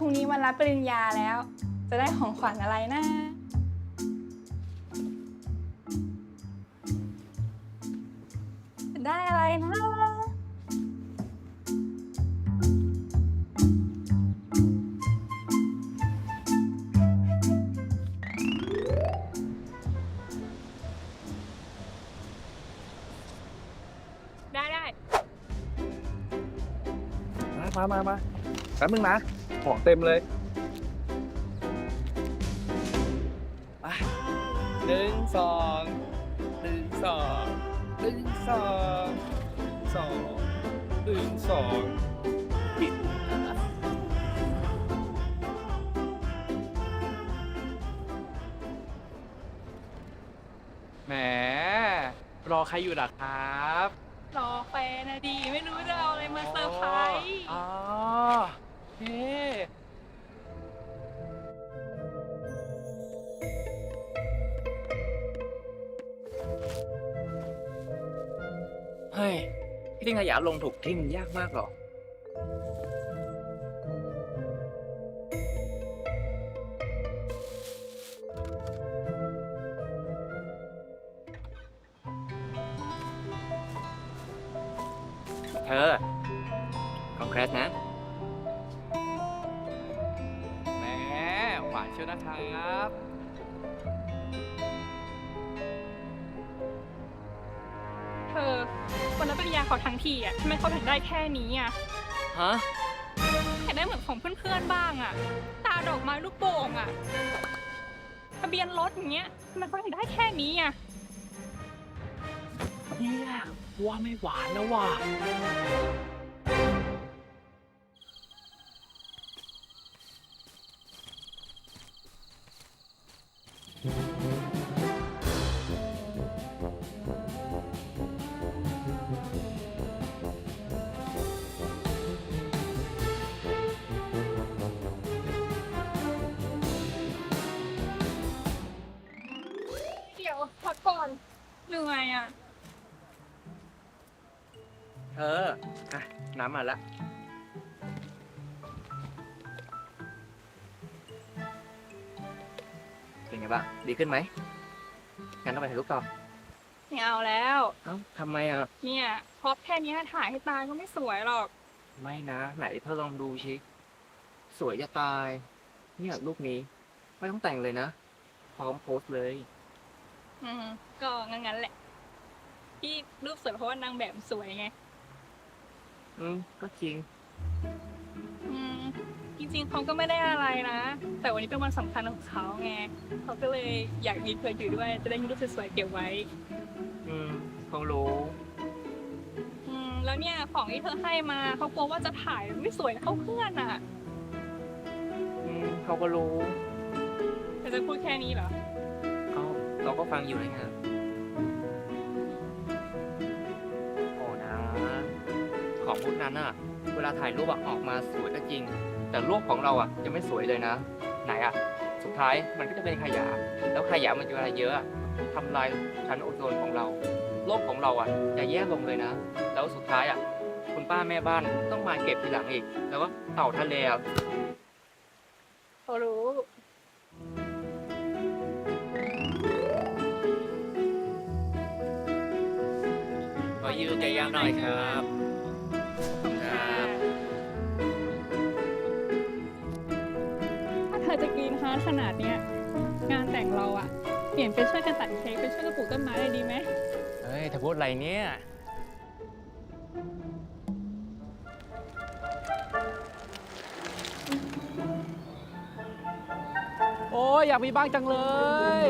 พรุ่งนี้วันรับปริญญาแล้ว จะได้ของขวัญอะไรนะ จะได้อะไรนะ ได้ได้ มามามามาแป๊บนึงนะ ของเต็มเลยหนึ่งสองหนึ่งสองหนึ่งสองสองหนึ่งสองปิดแหมรอใครอยู่ล่ะครับ เฮ้ยพี่ทิ้งขยะลงถูกที่มันยากมากหรอเธอคอนแครสนะแหมหวานเชียวนะครับ รับปริญญาเขาทั้งทีอะทำไมเขาถึงได้แค่นี้อะฮะอยากได้เหมือนของเพื่อนๆบ้างอะ ตาดอกไม้ลูกโป่งอะทะเบียนรถอย่างเงี้ยทำไมเขาถึงได้แค่นี้อะเนี่ยว่าไม่หวานแล้วว่ะ ดี๋ยวพักก่อนเหนื่อยอะเธออะน้ำมาละ เป็นไงบ้าง ดีขึ้นไหม งั้นต้องไปถ่ายรูปต่อไม่เอาแล้ว เอ้าทำไมอะ เนี่ยพร็อพแค่เนี้ยถ่ายให้ตาก็ไม่สวยหรอก ไม่นะ ไหนเธอลองดูชิ สวยจะตาย เนี่ยรูปนี้ ไม่ต้องแต่งเลยนะ พร้อมโพสต์เลย อืมก็งั้นๆแหละ ที่รูปสวยเพราะว่านางแบบสวยไง อืมก็จริง อืมจริงๆเขาก็ไม่ได้อะไรนะ แต่วันนี้เป็นวันสำคัญของเขาไงเขาก็เลยอยากมีเธออยู่ด้วย จะได้มีรูปสวยๆเก็บไว้ อืมคงรู้อืมแล้วเนี่ยของที่เธอให้มาเขากลัวว่าจะถ่ายไม่สวยเท่าเพื่อนอะอืมเขาก็รู้แต่จะพูดแค่นี้เหรอ เราก็ฟังอยู่นะครับโอ้นะ ของพวกนั้นอะเวลาถ่ายรูปอะออกมาสวยก็จริง แต่รูปของเราอะยังไม่สวยเลยนะ ไหนอะสุดท้ายมันก็จะเป็นขยะ แล้วขยะมันจะเวลาเยอะอะทำลายชั้นโอโซนของเรา โลกของเราอะจะแย่ลงเลยนะ แล้วสุดท้ายอะคุณป้าแม่บ้านต้องมาเก็บทีหลังอีก แล้วก็เต่าทะเลอะเขารู้ ยืมใจยาวหน่อยครับครับถ้าเธอจะกรีนฮาร์ดขนาดเนี้ยงานแต่งเราอะเปลี่ยนเป็นช่วยกันตัดเค้กเป็นช่วยกันปลูกต้นไม้เลยดีไหมเฮ้ยเธอพูดอะไรเนี่ย โอ้ยอยากมีบ้างจังเลย